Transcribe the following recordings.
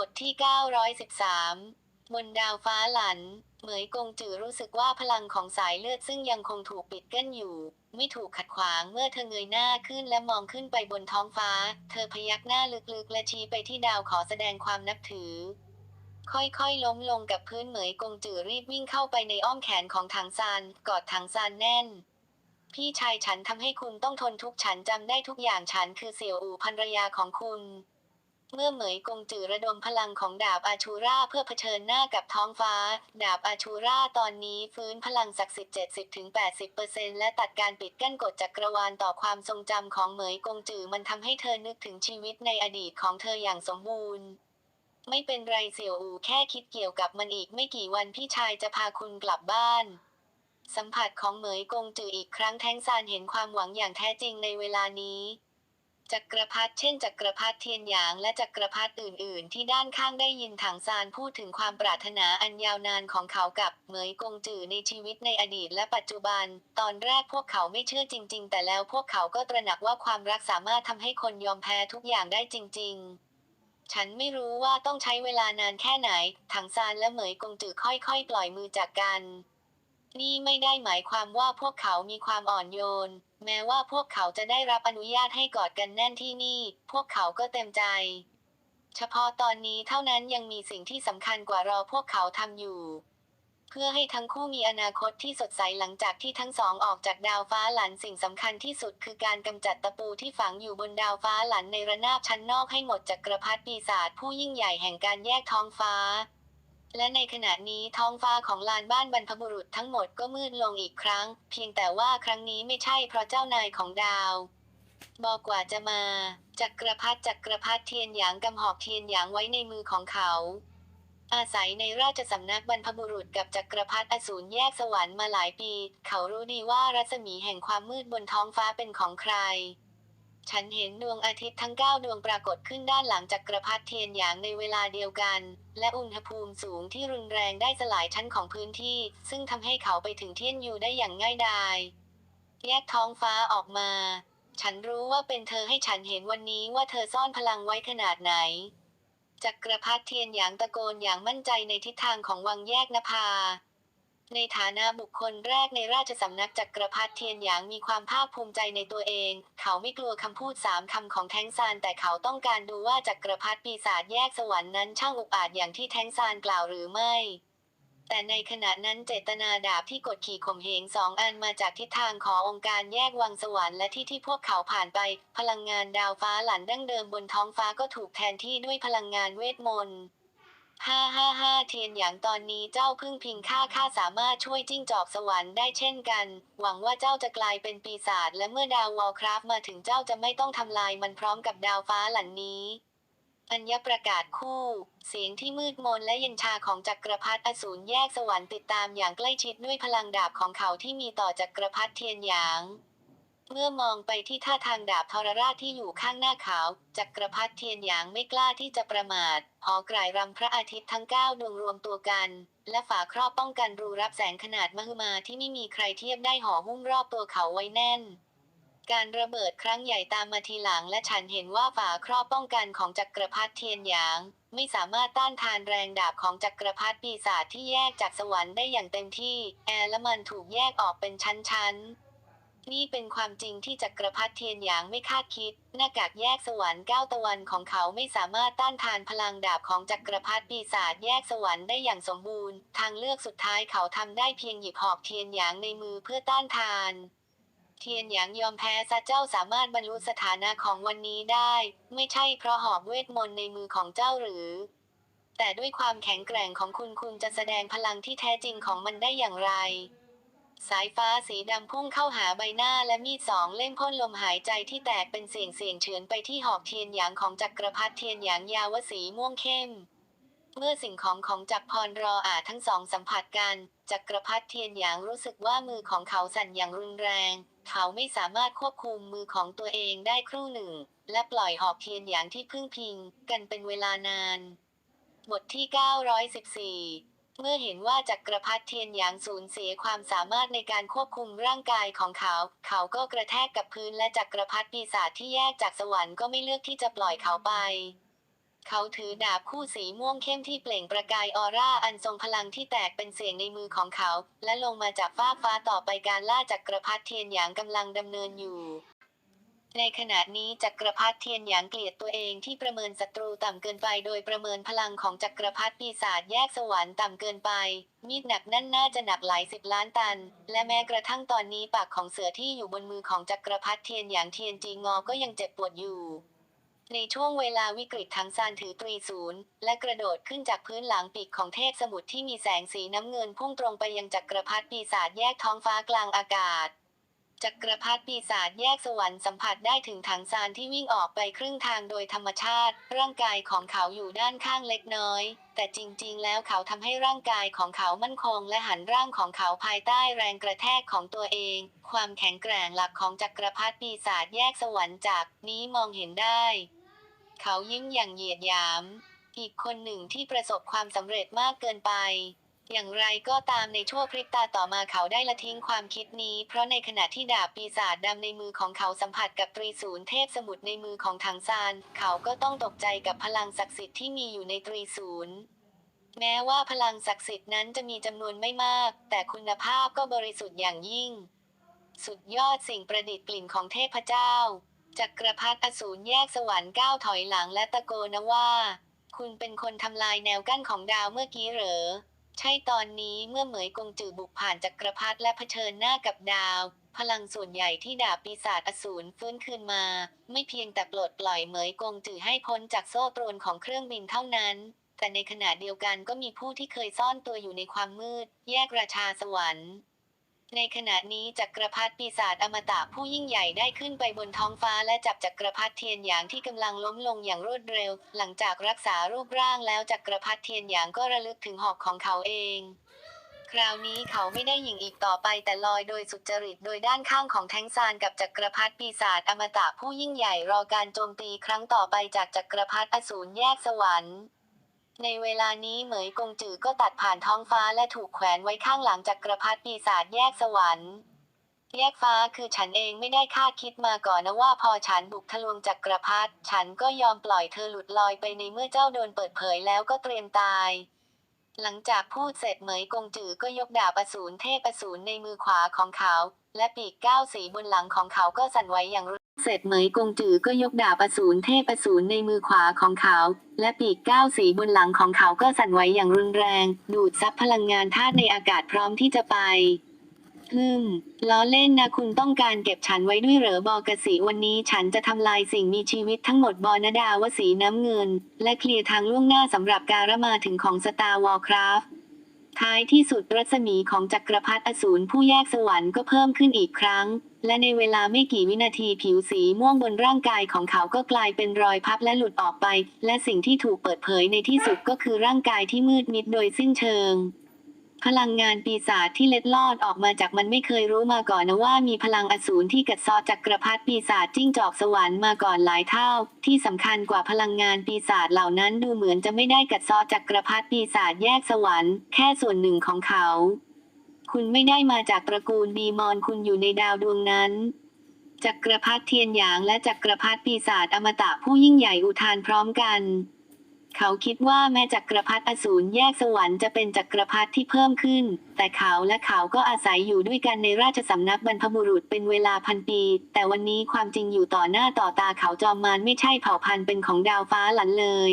บทที่ 913 บนดาวฟ้าหลัน เหมยกงจือรู้สึกว่าพลังของสายเลือดซึ่งยังคงถูกปิดกั้นอยู่ ไม่ถูกขัดขวางเมื่อเธอเงยหน้าขึ้นและมองขึ้นไปบนท้องฟ้า เธอพยักหน้าลึกๆ และชี้ไปที่ดาวขอแสดงความนับถือ ค่อยๆ ล้มลงกับพื้นเหมยกงจือรีบวิ่งเข้าไปในอ้อมแขนของถังซานกอดถังซานแน่นพี่ชายฉันทำให้คุณต้องทนทุกข์ฉันจำได้ทุกอย่างฉันคือเสี่ยวอู่ภรรยาของคุณ เมื่อเหมยกงจือระดมพลังของดาบอาชูราเพื่อเผชิญหน้ากับท้องฟ้า ดาบอาชูราตอนนี้ฟื้นพลังศักดิ์สิทธิ์70-80%และตัดการปิดกั้นกฎจักรวาลต่อความทรงจำของเหมยกงจือมันทำให้เธอนึกถึงชีวิตในอดีตของเธออย่างสมบูรณ์ไม่เป็นไรเสี่ยวอูแค่คิดเกี่ยวกับมันอีกไม่กี่วันพี่ชายจะพาคุณกลับบ้าน สัมผัสของเหมยกงจืออีกครั้งแท้งซานเห็นความหวังอย่างแท้จริงในเวลานี้ จักรพรรดิเช่นจักรพรรดิเทียนหยางและจักรพรรดิอื่น ๆ ที่ด้านข้างได้ยินถังซานพูดถึงความปรารถนาอันยาวนานของเขากับเหมยกงจือในชีวิตในอดีตและปัจจุบัน ตอนแรกพวกเขาไม่เชื่อจริง ๆ แต่แล้วพวกเขาก็ตระหนักว่าความรักสามารถทำให้คนยอมแพ้ทุกอย่างได้จริง ๆฉันไม่รู้ว่าต้องใช้เวลานานแค่ไหน ถังซานและเหมยกงจือค่อยๆ ปล่อยมือจากกัน นี่ไม่ได้หมายความว่าพวกเขามีความอ่อนโยน แม้ว่าพวกเขาจะได้รับอนุญาตให้กอดกันแน่นที่นี่ พวกเขาก็เต็มใจ เฉพาะตอนนี้เท่านั้นยังมีสิ่งที่สำคัญกว่ารอพวกเขาทำอยู่ เพื่อให้ทั้งคู่มีอนาคตที่สดใสหลังจากที่ทั้งสองออกจากดาวฟ้าหลันสิ่งสำคัญที่สุดคือการกำจัดตะปูที่ฝังอยู่บนดาวฟ้าหลันในระนาบชั้นนอกให้หมดจากกระพัดปีศาจผู้ยิ่งใหญ่แห่งการแยกท้องฟ้า และในขณะนี้ท้องฟ้าของลานบ้านบรรพบุรุษทั้งหมดก็มืดลงอีกครั้ง เพียงแต่ว่าครั้งนี้ไม่ใช่เพราะเจ้านายของดาว บอกว่าจะมา จักรพรรดิจักรพรรดิเทียนหยางกำหอกเทียนหยางไว้ในมือของเขา อาศัยในราชสำนักบรรพบุรุษกับจักรพรรดิอสูรแยกสวรรค์มาหลายปี เขารู้ดีว่ารัศมีแห่งความมืดบนท้องฟ้าเป็นของใคร ฉันเห็นดวงอาทิตย์ทั้งเก้าดวงปรากฏขึ้นด้านหลังจักกรพรรดิเทียนหยางในเวลาเดียวกัน และอุณหภูมิสูงที่รุนแรงได้สลายชั้นของพื้นที่ ซึ่งทำให้เขาไปถึงเทียนยูได้อย่างง่ายดาย แยกท้องฟ้าออกมา ฉันรู้ว่าเป็นเธอให้ฉันเห็นวันนี้ว่าเธอซ่อนพลังไว้ขนาดไหนจักรพรรดิเทียนหยางตะโกนอย่างมั่นใจในทิศทางของวังแยกนภา ในฐานะบุคคลแรกในราชสำนักจักรพรรดิเทียนหยางมีความภาคภูมิใจในตัวเอง เขาไม่กลัวคำพูดสามคำของแท้งซานแต่เขาต้องการดูว่าจักรพรรดิปีศาจแยกสวรรค์นั้นช่างอุกอาจอย่างที่แท้งซานกล่าวหรือไม่ แต่ในขณะนั้นเจตนาดาบที่กดขี่ข่มเหงสองอันมาจากทิศทางขององค์การแยกวังสวรรค์และที่ที่พวกเขาผ่านไป พลังงานดาวฟ้าหลันดั้งเดิมบนท้องฟ้าก็ถูกแทนที่ด้วยพลังงานเวทมนต์ ห้าห้าห้าเทียนอย่างตอนนี้เจ้าพึ่งพิงข้าข้าสามารถช่วยจิ้งจอกสวรรค์ได้เช่นกัน หวังว่าเจ้าจะกลายเป็นปีศาจและเมื่อดาววอลคราฟมาถึงเจ้าจะไม่ต้องทำลายมันพร้อมกับดาวฟ้าหลันนี้ อัญญประกาศคู่ เสียงที่มืดมนและเย็นชาของจักรพรรดิอสูรแยกสวรรค์ติดตามอย่างใกล้ชิดด้วยพลังดาบของเขาที่มีต่อจักรพรรดิเทียนหยาง เมื่อมองไปที่ท่าทางดาบทรราชที่อยู่ข้างหน้าเขาจักรพรรดิเทียนหยางไม่กล้าที่จะประมาทหอกรายรำพระอาทิตย์ทั้งเก้าดวงรวมตัวกัน และฝาครอบป้องกันรูรับแสงขนาดมหึมาที่ไม่มีใครเทียบได้ห่อหุ้มรอบตัวเขาไว้แน่น การระเบิดครั้งใหญ่ตามมาทีหลังและฉันเห็นว่าฝาครอบป้องกันของจักรพรรดิเทียนหยาง ไม่สามารถต้านทานแรงดาบของจักรพรรดิปีศาจที่แยกจากสวรรค์ได้อย่างเต็มที่ แอร์และมันถูกแยกออกเป็นชั้นๆ นี่เป็นความจริงที่จักรพรรดิเทียนหยางไม่คาดคิด หน้ากากแยกสวรรค์เก้าตะวันของเขาไม่สามารถต้านทานพลังดาบของจักรพรรดิปีศาจแยกสวรรค์ได้อย่างสมบูรณ์ ทางเลือกสุดท้ายเขาทำได้เพียงหยิบหอกเทียนหยางในมือเพื่อต้านทานเทียนหยางยอมแพ้ซะเจ้าสามารถบรรลุสถานะของวันนี้ได้ ไม่ใช่เพราะหอกเวทมนต์ในมือของเจ้าหรือ แต่ด้วยความแข็งแกร่งของคุณคุณจะแสดงพลังที่แท้จริงของมันได้อย่างไร สายฟ้าสีดำพุ่งเข้าหาใบหน้าและมีดสองเล่มพ่นลมหายใจที่แตกเป็นเสียงเสียงเฉือนไปที่หอกเทียนหยางของจักรพรรดิเทียนหยางยาวสีม่วงเข้ม เมื่อสิ่งของของจักรพรรออาทั้งสองสัมผัสกัน จักรพรรดิเทียนหยางรู้สึกว่ามือของเขาสั่นอย่างรุนแรง เขาไม่สามารถควบคุมมือของตัวเองได้ครู่หนึ่ง และปล่อยหอกเทียนหยางที่พึ่งพิง กันเป็นเวลานาน บทที่ 914 เมื่อเห็นว่าจักรพรรดิเทียนหยางสูญเสียความสามารถในการควบคุมร่างกายของเขา เขาก็กระแทกกับพื้นและจักรพรรดิปีศาจที่แยกจากสวรรค์ก็ไม่เลือกที่จะปล่อยเขาไป เขาถือดาบคู่สีม่วงเข้มที่เปล่งประกายออร่าอันทรงพลังที่แตกเป็นเสียงในมือของเขา และลงมาจากฟ้ากฟ้าต่อไปการล่าจักรพรรดิเทียนหยางกำลังดำเนินอยู่ ในขณะนี้จักรพรรดิเทียนหยางเกลียดตัวเองที่ประเมินศัตรูต่ำเกินไป โดยประเมินพลังของจักรพรรดิปีศาจแยกสวรรค์ต่ำเกินไป มีดหนักนั่นน่าจะหนักหลายสิบล้านตัน และแม้กระทั่งตอนนี้ปากของเสือที่อยู่บนมือของจักรพรรดิเทียนหยางเทียนจีงอก็ยังเจ็บปวดอยู่ในช่วงเวลาวิกฤตทั้งซานถือตรีศูนย์และกระโดดขึ้นจากพื้นหลังปีกของเทพสมุทรที่มีแสงสีน้ำเงินพุ่งตรงไปยังจักรพรรดิปีศาจแยกท้องฟ้ากลางอากาศ จักรพรรดิปีศาจแยกสวรรค์สัมผัสได้ถึงถังซานที่วิ่งออกไปครึ่งทางโดยธรรมชาติ ร่างกายของเขาอยู่ด้านข้างเล็กน้อย แต่จริงๆ แล้วเขาทำให้ร่างกายของเขามั่นคง และหันร่างของเขาภายใต้แรงกระแทกของตัวเอง ความแข็งแกร่งหลักของจักรพรรดิปีศาจแยกสวรรค์จากนี้มองเห็นได้ เขายิ้มอย่างเหยียดหยาม อีกคนหนึ่งที่ประสบความสำเร็จมากเกินไป อย่างไรก็ตามในชั่วพริบตาต่อมาเขาได้ละทิ้งความคิดนี้ เพราะในขณะที่ดาบปีศาจดำในมือของเขาสัมผัสกับตรีศูนย์เทพสมุทรในมือของถังซาน เขาก็ต้องตกใจกับพลังศักดิ์สิทธิ์ที่มีอยู่ในตรีศูนย์แม้ว่าพลังศักดิ์สิทธิ์นั้นจะมีจำนวนไม่มาก แต่คุณภาพก็บริสุทธิ์อย่างยิ่ง สุดยอดสิ่งประดิษฐ์กลิ่นของเทพเจ้าจักรพรรดิอสูรแยกสวรรค์ก้าวถอยหลังและตะโกนว่า คุณเป็นคนทำลายแนวกั้นของดาวเมื่อกี้เหรอ ใช่ตอนนี้เมื่อเหมยกงจือบุกผ่านจักรพรรดิและเผชิญหน้ากับดาว พลังส่วนใหญ่ที่ดาบปีศาจอสูรฟื้นคืนมา ไม่เพียงแต่ปลดปล่อยเหมยกงจือให้พ้นจากโซ่ตรวนของเครื่องบินเท่านั้นแต่ในขณะเดียวกันก็มีผู้ที่เคยซ่อนตัวอยู่ในความมืด แยกราชาสวรรค์ ในขณะนี้จักรพรรดิปีศาจอมตะผู้ยิ่งใหญ่ได้ขึ้นไปบนท้องฟ้าและจับจักรพรรดิเทียนหยางที่กำลังล้มลงอย่างรวดเร็ว หลังจากรักษารูปร่างแล้วจักรพรรดิเทียนหยางก็ระลึกถึงหอกของเขาเอง คราวนี้เขาไม่ได้หยิงอีกต่อไปแต่ลอยโดยสุจริตโดยด้านข้างของแทงซานกับจักรพรรดิปีศาจอมตะผู้ยิ่งใหญ่รอการโจมตีครั้งต่อไปจากจักรพรรดิอสูรแยกสวรรค์ ในเวลานี้เหมยกงจือก็ตัดผ่านท้องฟ้าและถูกแขวนไว้ข้างหลังจักรพรรดิปีศาจแยกสวรรค์ แยกฟ้าคือฉันเองไม่ได้คาดคิดมาก่อนนะว่าพอฉันบุกทะลวงจักรพรรดิฉันก็ยอมปล่อยเธอหลุดลอยไปในเมื่อเจ้าโดนเปิดเผยแล้วก็เตรียมตาย หลังจากพูดเสร็จเหมยกงจือก็ยกดาบอสูรเทพอสูรในมือขวาของเขา และปีกเก้าสีบนหลังของเขาก็สั่นไหวอย่างรุน เสร็จเหมยกงจือก็ยกดาบอสูรเทพอสูรในมือขวาของเขา และปีกก้าวสีบนหลังของเขาก็สั่นไหวอย่างรุนแรง ดูดซับพลังงานธาตุในอากาศพร้อมที่จะไปฮึมล้อเล่นนะคุณต้องการเก็บฉันไว้ด้วยเหรอบอกระสีวันนี้ฉันจะทำลายสิ่งมีชีวิตทั้งหมดบอนดาวสีน้ำเงิน และเคลียร์ทางล่วงหน้าสำหรับการมาถึงของสตาร์วอลคราฟ ท้ายที่สุดรัศมีของจักรพรรดิอสูรผู้แยกสวรรค์ก็เพิ่มขึ้นอีกครั้ง และในเวลาไม่กี่วินาทีผิวสีม่วงบนร่างกายของเขาก็กลายเป็นรอยพับและหลุดออกไป และสิ่งที่ถูกเปิดเผยในที่สุดก็คือร่างกายที่มืดมิดโดยสิ้นเชิง พลังงานปีศาจที่เล็ดลอดออกมาจากมันไม่เคยรู้มาก่อนนะว่ามีพลังอสูรที่กัดซอจักรพรรดิปีศาจจิ้งจอกสวรรค์มาก่อนหลายเท่า ที่สำคัญกว่าพลังงานปีศาจเหล่านั้นดูเหมือนจะไม่ได้กัดซอจักรพรรดิปีศาจแยกสวรรค์แค่ส่วนหนึ่งของเขา คุณไม่ได้มาจากตระกูลบีมอนคุณอยู่ในดาวดวงนั้นจักรพรรดิเทียนหยางและจักรพรรดิปีศาจอมตะผู้ยิ่งใหญ่อุทานพร้อมกัน เขาคิดว่าแม้จักรพรรดิอสูรแยกสวรรค์จะเป็นจักรพรรดิที่เพิ่มขึ้น แต่เขาและเขาก็อาศัยอยู่ด้วยกันในราชสำนักบรรพบุรุษเป็นเวลาพันปี แต่วันนี้ความจริงอยู่ต่อหน้าต่อตาเขาจอมมารไม่ใช่เผ่าพันธุ์เป็นของดาวฟ้าหลันเลย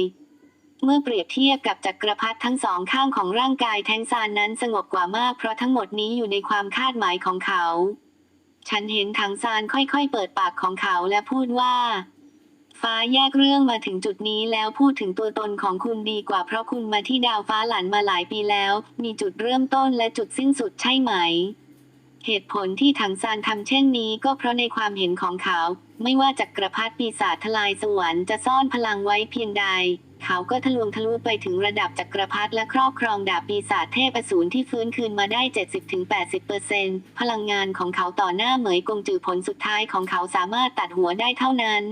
เมื่อเปรียบเทียบกับจักรพรรดิทั้งสองข้างของร่างกายแทงซานนั้นสงบกว่ามาก เพราะทั้งหมดนี้อยู่ในความคาดหมายของเขา ฉันเห็นถังซานค่อยๆ เปิดปากของเขาและพูดว่า ฟ้าแยกเรื่องมาถึงจุดนี้แล้วพูดถึงตัวตนของคุณดีกว่าเพราะคุณมาที่ดาวฟ้าหลันมาหลายปีแล้ว มีจุดเริ่มต้นและจุดสิ้นสุดใช่ไหม เหตุผลที่ถังซานทำเช่นนี้ก็เพราะในความเห็นของเขา ไม่ว่าจักรพรรดิปีศาจทลายสวรรค์จะซ่อนพลังไว้เพียงใด เขาก็ทะลวงทะลุไปถึงระดับจักรพรรดิและครอบครองดาบปีศาจเทพอสูรที่ฟื้นคืนมาได้ 70-80%พลังงานของเขาต่อหน้าเหมยกงจือผลสุดท้ายของเขาสามารถตัดหัวได้เท่านั้น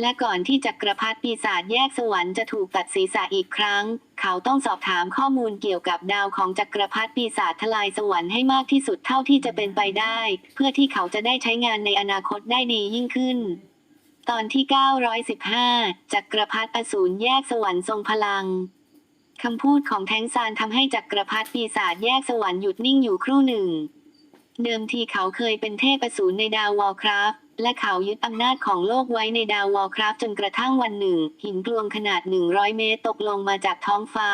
และก่อนที่จักรพรรดิปีศาจแยกสวรรค์จะถูกตัดศีรษะอีกครั้ง เขาต้องสอบถามข้อมูลเกี่ยวกับดาวของจักรพรรดิปีศาจทลายสวรรค์ให้มากที่สุดเท่าที่จะเป็นไปได้ เพื่อที่เขาจะได้ใช้งานในอนาคตได้ดียิ่งขึ้นตอนที่ 915 จักรพรรดิอสูรแยกสวรรค์ทรงพลัง คำพูดของแทงซานทำให้จักรพรรดิปีศาจแยกสวรรค์หยุดนิ่งอยู่ครู่หนึ่ง เดิมทีเขาเคยเป็นเทพอสูรในดาววอลคราฟ และเขายึดอำนาจของโลกไว้ในดาววอลคราฟจนกระทั่งวันหนึ่ง หินกลวงขนาด 100 เมตรตกลงมาจากท้องฟ้า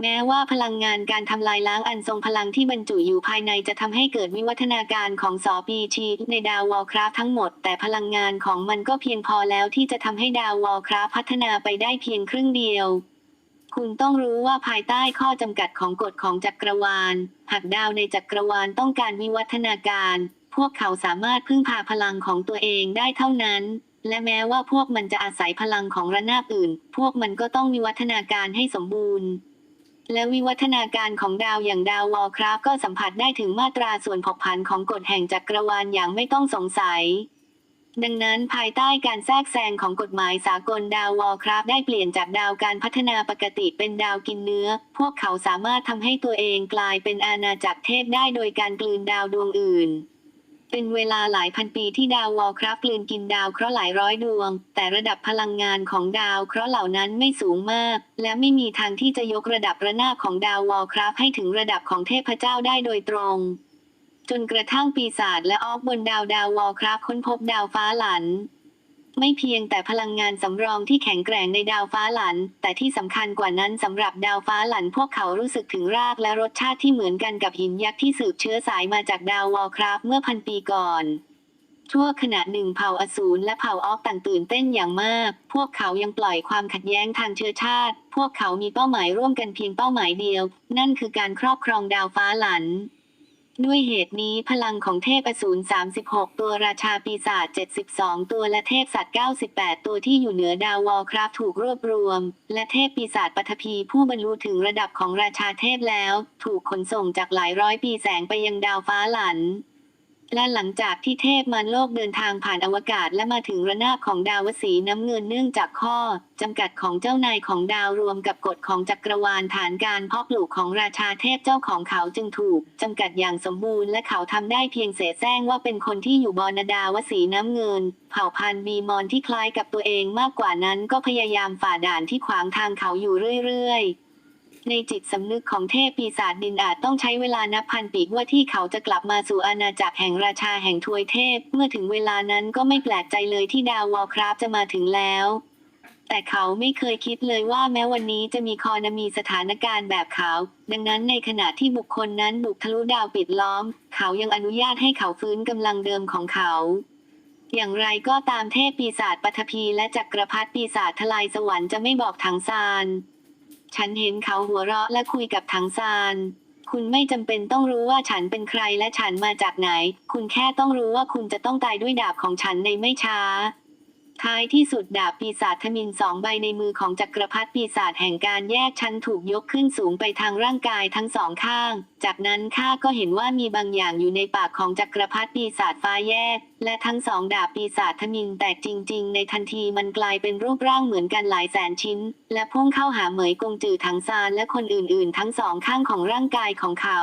แม้ว่าพลังงานการทำลายล้างอันทรงพลังที่บรรจุอยู่ภายในจะทำให้เกิดวิวัฒนาการของสอปีชีในดาววอลคราฟทั้งหมด แต่พลังงานของมันก็เพียงพอแล้วที่จะทำให้ดาววอลคราฟพัฒนาไปได้เพียงครึ่งเดียวคุณต้องรู้ว่าภายใต้ข้อจำกัดของกฎของจักรวาล หากดาวในจักรวาลต้องการวิวัฒนาการ พวกเขาสามารถพึ่งพาพลังของตัวเองได้เท่านั้น และแม้ว่าพวกมันจะอาศัยพลังของระนาบอื่น พวกมันก็ต้องวิวัฒนาการให้สมบูรณ์ และวิวัฒนาการของดาวอย่างดาววอลคราฟก็สัมผัสได้ถึงมาตราส่วนผกผันของกฎแห่งจักรวาลอย่างไม่ต้องสงสัยดังนั้นภายใต้การแทรกแซงของกฎหมายสากลดาววอลคราฟได้เปลี่ยนจากดาวการพัฒนาปกติเป็นดาวกินเนื้อ พวกเขาสามารถทำให้ตัวเองกลายเป็นอาณาจักรเทพได้โดยการกลืนดาวดวงอื่น เป็นเวลาหลายพันปีที่ดาววอลครับกลืนกินดาวเคราะห์หลายร้อยดวง แต่ระดับพลังงานของดาวเคราะห์เหล่านั้นไม่สูงมาก และไม่มีทางที่จะยกระดับระนาบของดาววอลครับให้ถึงระดับของเทพเจ้าได้โดยตรง จนกระทั่งปีศาจและออกบนดาวดาววอลครับค้นพบดาวฟ้าหลัน ไม่เพียงแต่พลังงานสำรองที่แข็งแกร่งในดาวฟ้าหลัน แต่ที่สำคัญกว่านั้นสำหรับดาวฟ้าหลันพวกเขารู้สึกถึงรากและรสชาติที่เหมือนกันกับหินยักษ์ที่สืบเชื้อสายมาจากดาววอลคราฟเมื่อพันปีก่อนชั่วขณะหนึ่งเผ่าอสูรและเผ่าออกต่างตื่นเต้นอย่างมาก พวกเขายังปล่อยความขัดแย้งทางเชื้อชาติ พวกเขามีเป้าหมายร่วมกันเพียงเป้าหมายเดียว นั่นคือการครอบครองดาวฟ้าหลัน ด้วยเหตุนี้พลังของเทพอสูร36 ตัวราชาปีศาจ72 ตัวและเทพสัตว์98 ตัวที่อยู่เหนือดาววอลคราฟถูกรวบรวม และเทพปีศาจปฐพีผู้บรรลุถึงระดับของราชาเทพแล้ว ถูกขนส่งจากหลายร้อยปีแสงไปยังดาวฟ้าหลัน และหลังจากที่เทพมารโลกเดินทางผ่านอวกาศและมาถึงระนาบของดาวสีน้ำเงินเนื่องจากข้อจำกัดของเจ้านายของดาวรวมกับกฎของจักรวาลฐานการเพาะปลูกของราชาเทพเจ้าของเขาจึงถูกจำกัดอย่างสมบูรณ์และเขาทำได้เพียงเสแสร้งว่าเป็นคนที่อยู่บนดาวสีน้ำเงิน เผ่าพันธุ์บีมอนที่คล้ายกับตัวเองมากกว่านั้นก็พยายามฝ่าด่านที่ขวางทางเขาอยู่เรื่อยๆ ในจิตสำนึกของเทพปีศาจดินอาจต้องใช้เวลานับพันปีว่าที่เขาจะกลับมาสู่อาณาจักรแห่งราชาแห่งทวยเทพ เมื่อถึงเวลานั้นก็ไม่แปลกใจเลยที่ดาววอลคราฟจะมาถึงแล้ว แต่เขาไม่เคยคิดเลยว่าแม้วันนี้จะมีคอนมีสถานการณ์แบบเขา ดังนั้นในขณะที่บุคคลนั้นบุกทะลุดาวปิดล้อม เขายังอนุญาตให้เขาฟื้นกำลังเดิมของเขาอย่างไรก็ตามเทพปีศาจปฐพีและจักรพรรดิปีศาจทลายสวรรค์จะไม่บอกถังซาน ฉันเห็นเขาหัวเราะและคุยกับถังซาน คุณไม่จำเป็นต้องรู้ว่าฉันเป็นใครและฉันมาจากไหน คุณแค่ต้องรู้ว่าคุณจะต้องตายด้วยดาบของฉันในไม่ช้า ท้ายที่สุดดาบปีศาจทมินสองใบในมือของจักรพรรดิปีศาจแห่งการแยกชั้นถูกยกขึ้นสูงไปทางร่างกายทั้งสองข้าง จากนั้นข้าก็เห็นว่ามีบางอย่างอยู่ในปากของจักรพรรดิปีศาจฟ้าแยก และทั้งสองดาบปีศาจทมินแตกจริง ๆ ในทันทีมันกลายเป็นรูปร่างเหมือนกันหลายแสนชิ้น และพุ่งเข้าหาเหมยกงจือถังซานและคนอื่น ๆ ทั้งสองข้างของร่างกายของเขา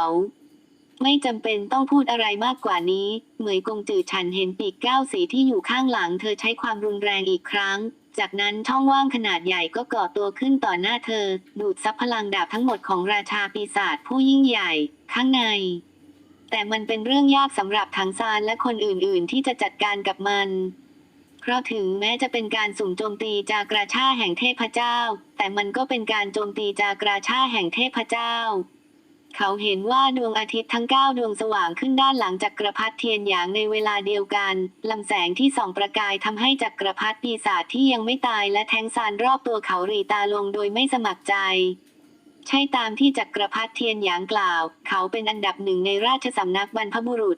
ไม่จำเป็นต้องพูดอะไรมากกว่านี้ เหมยกงจือฉันเห็นปีกก้าสีที่อยู่ข้างหลังเธอใช้ความรุนแรงอีกครั้ง จากนั้นช่องว่างขนาดใหญ่ก็ก่อตัวขึ้นต่อหน้าเธอ ดูดซับพลังดาบทั้งหมดของราชาปีศาจผู้ยิ่งใหญ่ ข้างใน แต่มันเป็นเรื่องยากสำหรับถังซานและคนอื่นๆ ที่จะจัดการกับมัน เพราะถึงแม้จะเป็นการสุ่มโจมตีจากราชาแห่งเทพเจ้า แต่มันก็เป็นการโจมตีจากราชาแห่งเทพเจ้า เขาเห็นว่าดวงอาทิตย์ทั้งเก้าดวงสว่างขึ้นด้านหลังจักรพรรดิเทียนหยางในเวลาเดียวกันลำแสงที่ส่องประกายทำให้จักรพรรดิปีศาจที่ยังไม่ตายและแทงซานรอบตัวเขาหรีตาลงโดยไม่สมัครใจ ใช่ตามที่จักรพรรดิเทียนหยางกล่าว เขาเป็นอันดับหนึ่งในราชสำนักบรรพบุรุษ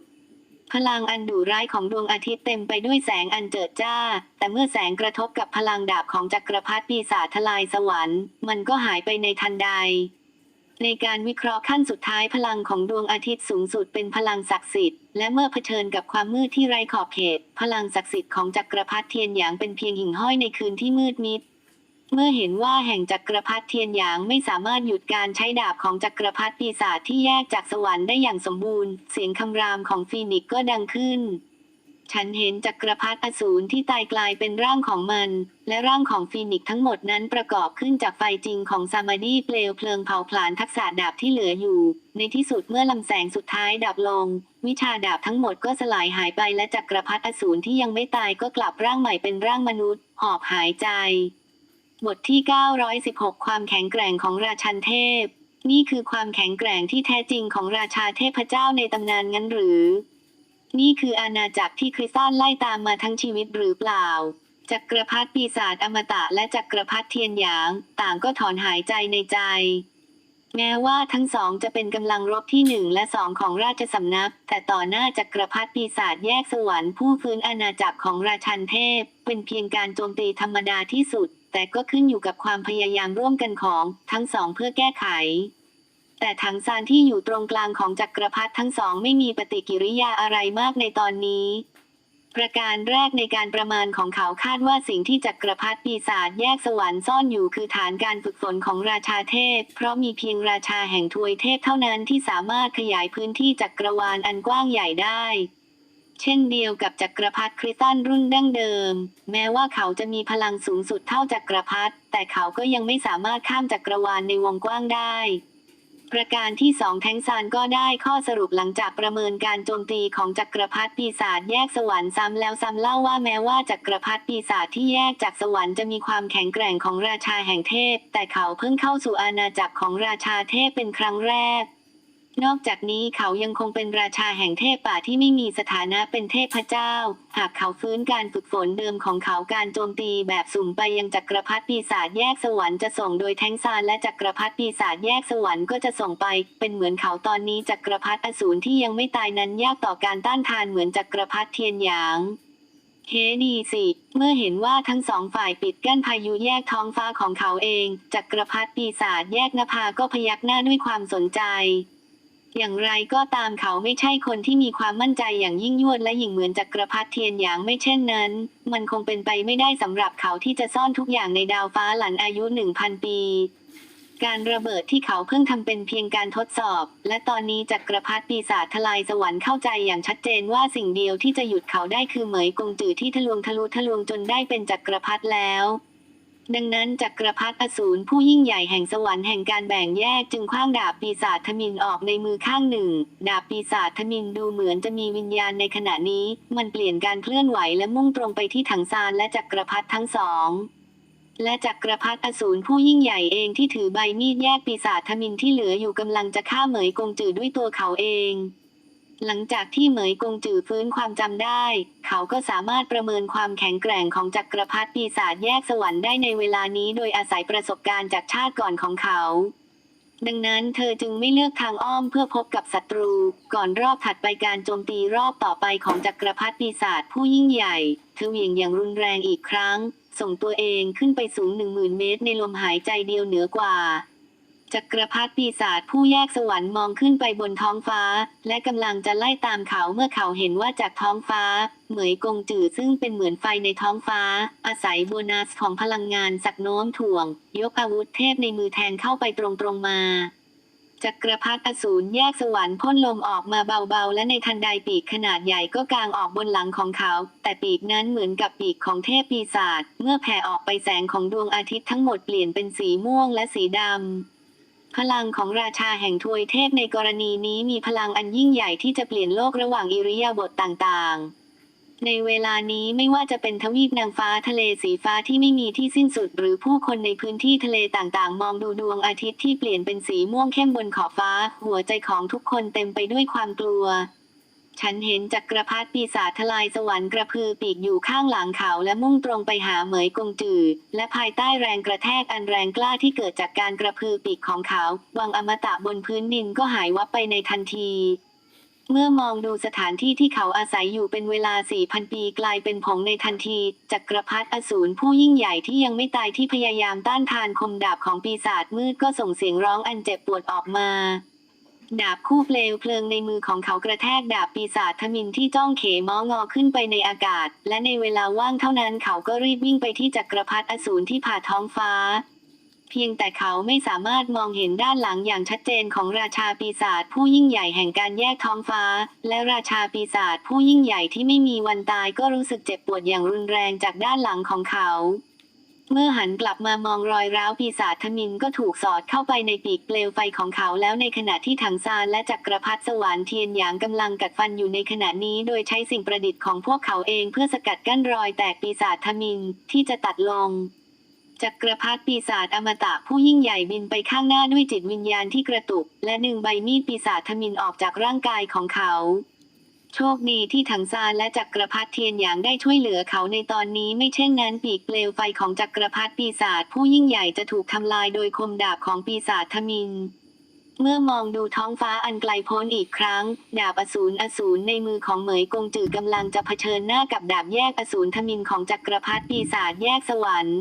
พลังอันดุร้ายของดวงอาทิตย์เต็มไปด้วยแสงอันเจิดจ้า แต่เมื่อแสงกระทบกับพลังดาบของจักรพรรดิปีศาจทลายสวรรค์ มันก็หายไปในทันใด ในการวิเคราะห์ขั้นสุดท้ายพลังของดวงอาทิตย์สูงสุดเป็นพลังศักดิ์สิทธิ์และเมื่อเผชิญกับความมืดที่ไร้ขอบเขต พลังศักดิ์สิทธิ์ของจักรพรรดิเทียนหยางเป็นเพียงหิ่งห้อยในคืนที่มืดมิด เมื่อเห็นว่าแห่งจักรพรรดิเทียนหยางไม่สามารถหยุดการใช้ดาบของจักรพรรดิปีศาจที่แยกจากสวรรค์ได้อย่างสมบูรณ์ เสียงคำรามของฟีนิกซ์ก็ดังขึ้น ฉันเห็นจักรพรรดิอสูรที่ตายกลายเป็นร่างของมัน และร่างของฟีนิกซ์ทั้งหมดนั้นประกอบขึ้นจากไฟจริงของซามาดีเปลวเพลิงเผาผลาญทักษะดาบที่เหลืออยู่ ในที่สุดเมื่อลำแสงสุดท้ายดับลง วิชาดาบทั้งหมดก็สลายหายไปและจักรพรรดิอสูรที่ยังไม่ตายก็กลับร่างใหม่เป็นร่างมนุษย์ หอบหายใจ บทที่ 916 ความแข็งแกร่งของราชันเทพ นี่คือความแข็งแกร่งที่แท้จริงของราชาเทพเจ้าในตำนานงั้นหรือ นี่คืออาณาจักรที่คริสตันไล่ตามมาทั้งชีวิตหรือเปล่า จักรพรรดิปีศาจอมตะและจักรพรรดิเทียนหยาง ต่างก็ถอนหายใจในใจ แม้ว่าทั้งสองจะเป็นกำลังรบที่หนึ่งและสองของราชสำนัก แต่ต่อหน้าจักรพรรดิปีศาจแยกสวรรค์ผู้ฟื้นอาณาจักรของราชันเทพ เป็นเพียงการโจมตีธรรมดาที่สุด แต่ก็ขึ้นอยู่กับความพยายามร่วมกันของ ทั้งสองเพื่อแก้ไข แต่ถังซานที่อยู่ตรงกลางของจักรพรรดิทั้งสองไม่มีปฏิกิริยาอะไรมากในตอนนี้ ประการแรกในการประมาณของเขาคาดว่าสิ่งที่จักรพรรดิปีศาจแยกสวรรค์ซ่อนอยู่คือฐานการฝึกฝนของราชาเทพ เพราะมีเพียงราชาแห่งทวยเทพเท่านั้นที่สามารถขยายพื้นที่จักรวาลอันกว้างใหญ่ได้เช่นเดียวกับจักรพรรดิคริสตันรุ่นดั้งเดิม แม้ว่าเขาจะมีพลังสูงสุดเท่าจักรพรรดิแต่เขาก็ยังไม่สามารถข้ามจักรวาลในวงกว้างได้ ประการที่สองแทงซานก็ได้ข้อสรุปหลังจากประเมินการโจมตีของจักรพรรดิปีศาจแยกสวรรค์ซ้ำแล้วซ้ำเล่าว่าแม้ว่าจักรพรรดิปีศาจที่แยกจากสวรรค์จะมีความแข็งแกร่งของราชาแห่งเทพ แต่เขาเพิ่งเข้าสู่อาณาจักรของราชาเทพเป็นครั้งแรก นอกจากนี้เขายังคงเป็นราชาแห่งเทพป่าที่ไม่มีสถานะเป็นเทพเจ้า หากเขาฟื้นการฝึกฝนเดิมของเขาการโจมตีแบบสุ่มไปยังจักรพรรดิปีศาจแยกสวรรค์จะส่งโดยแทงซานและจักรพรรดิปีศาจแยกสวรรค์ก็จะส่งไป เป็นเหมือนเขาตอนนี้จักรพรรดิอสูรที่ยังไม่ตายนั้นยากต่อการต้านทานเหมือนจักรพรรดิเทียนหยางเฮดีสิเมื่อเห็นว่าทั้งสองฝ่ายปิดกั้นพายุแยกท้องฟ้าของเขาเอง จักรพรรดิปีศาจแยกนภาก็พยักหน้าด้วยความสนใจ อย่างไรก็ตามเขาไม่ใช่คนที่มีความมั่นใจอย่างยิ่งยวดและหยิ่งเหมือนจักรพรรดิเทียนหยางไม่เช่นนั้น มันคงเป็นไปไม่ได้สำหรับเขาที่จะซ่อนทุกอย่างในดาวฟ้าหลันอายุหนึ่งพันปี การระเบิดที่เขาเพิ่งทำเป็นเพียงการทดสอบ และตอนนี้จักรพรรดิปีศาจทลายสวรรค์เข้าใจอย่างชัดเจนว่าสิ่งเดียวที่จะหยุดเขาได้คือเหมยกงจือที่ทะลวงทะลุทะลวงจนได้เป็นจักรพรรดิแล้ว ดังนั้นจักรพรรดิอสูรผู้ยิ่งใหญ่แห่งสวรรค์แห่งการแบ่งแยกจึงคว้างดาบปีศาจทมินออกในมือข้างหนึ่ง ดาบปีศาจทมินดูเหมือนจะมีวิญญาณในขณะนี้ มันเปลี่ยนการเคลื่อนไหวและมุ่งตรงไปที่ถังซานและจักรพรรดิทั้งสองและจักรพรรดิอสูรผู้ยิ่งใหญ่เองที่ถือใบมีดแยกปีศาจทมินที่เหลืออยู่กำลังจะฆ่าเหมยกงจือด้วยตัวเขาเอง หลังจากที่เหมยกงจือฟื้นความจำได้ เขาก็สามารถประเมินความแข็งแกร่งของจักรพรรดิปีศาจแยกสวรรค์ได้ในเวลานี้โดยอาศัยประสบการณ์จากชาติก่อนของเขา ดังนั้นเธอจึงไม่เลือกทางอ้อมเพื่อพบกับศัตรู ก่อนรอบถัดไปการโจมตีรอบต่อไปของจักรพรรดิปีศาจผู้ยิ่งใหญ่ เธอเหวี่ยงอย่างรุนแรงอีกครั้ง ส่งตัวเองขึ้นไปสูงหนึ่งหมื่นเมตรในลมหายใจเดียวเหนือกว่า จักรพรรดิปีศาจผู้แยกสวรรค์มองขึ้นไปบนท้องฟ้า และกำลังจะไล่ตามเขาเมื่อเขาเห็นว่าจากท้องฟ้า เหมยกงจือซึ่งเป็นเหมือนไฟในท้องฟ้า อาศัยโบนัสของพลังงานสักโน้มถ่วง ยกอาวุธเทพในมือแทงเข้าไปตรงๆมาจักรพรรดิอสูรแยกสวรรค์พ่นลมออกมาเบาๆ และในทันใดปีกขนาดใหญ่ก็กางออกบนหลังของเขา แต่ปีกนั้นเหมือนกับปีกของเทพปีศาจเมื่อแผ่ออกไปแสงของดวงอาทิตย์ทั้งหมดเปลี่ยนเป็นสีม่วงและสีดำ พลังของราชาแห่งทวยเทพในกรณีนี้มีพลังอันยิ่งใหญ่ที่จะเปลี่ยนโลกระหว่างอิริยาบถต่างๆ ในเวลานี้ไม่ว่าจะเป็นทวีปนางฟ้าทะเลสีฟ้าที่ไม่มีที่สิ้นสุด หรือผู้คนในพื้นที่ทะเลต่างๆ มองดูดวงอาทิตย์ที่เปลี่ยนเป็นสีม่วงเข้มบนขอบฟ้า หัวใจของทุกคนเต็มไปด้วยความกลัว ฉันเห็นจักรพรรดิปีศาจทลายสวรรค์กระพือปีกอยู่ข้างหลังเขาและมุ่งตรงไปหาเหมยกงจือ และภายใต้แรงกระแทกอันแรงกล้าที่เกิดจากการกระพือปีกของเขา วังอมตะบนพื้นดินก็หายวับไปในทันที เมื่อมองดูสถานที่ที่เขาอาศัยอยู่เป็นเวลา 4,000 ปีกลายเป็นผงในทันที จักรพรรดิอสูรผู้ยิ่งใหญ่ที่ยังไม่ตายที่พยายามต้านทานคมดาบของปีศาจมืดก็ส่งเสียงร้องอันเจ็บปวดออกมา ดาบคู่เปลวเพลิงในมือของเขากระแทกดาบปีศาจทมินที่จ้องเขมองอขึ้นไปในอากาศ และในเวลาว่างเท่านั้นเขาก็รีบวิ่งไปที่จักรพรรดิอสูรที่ผ่าท้องฟ้า เพียงแต่เขาไม่สามารถมองเห็นด้านหลังอย่างชัดเจนของราชาปีศาจผู้ยิ่งใหญ่แห่งการแยกท้องฟ้า และราชาปีศาจผู้ยิ่งใหญ่ที่ไม่มีวันตายก็รู้สึกเจ็บปวดอย่างรุนแรงจากด้านหลังของเขา เมื่อหันกลับมามองรอยร้าวปีศาจทมินก็ถูกสอดเข้าไปในปีกเปลวไฟของเขาแล้วในขณะที่ถังซานและจักรพรรดิสวรรค์เทียนหยางกำลังกัดฟันอยู่ในขณะนี้โดยใช้สิ่งประดิษฐ์ของพวกเขาเองเพื่อสกัดกั้นรอยแตกปีศาจทมินที่จะตัดลงจักรพรรดิปีศาจอมตะผู้ยิ่งใหญ่บินไปข้างหน้าด้วยจิตวิญญาณที่กระตุก และหนึ่งใบมีดปีศาจทมินออกจากร่างกายของเขา โชคดีที่ถังซานและจักรพรรดิเทียนหยางได้ช่วยเหลือเขาในตอนนี้ไม่เช่นนั้นปีกเปลวไฟของจักรพรรดิปีศาจผู้ยิ่งใหญ่จะถูกทำลายโดยคมดาบของปีศาจทมิน เมื่อมองดูท้องฟ้าอันไกลโพ้นอีกครั้ง ดาบอสูรอสูรในมือของเหมยกงจือกำลังจะเผชิญหน้ากับดาบแยกอสูรทมินของจักรพรรดิปีศาจแยกสวรรค์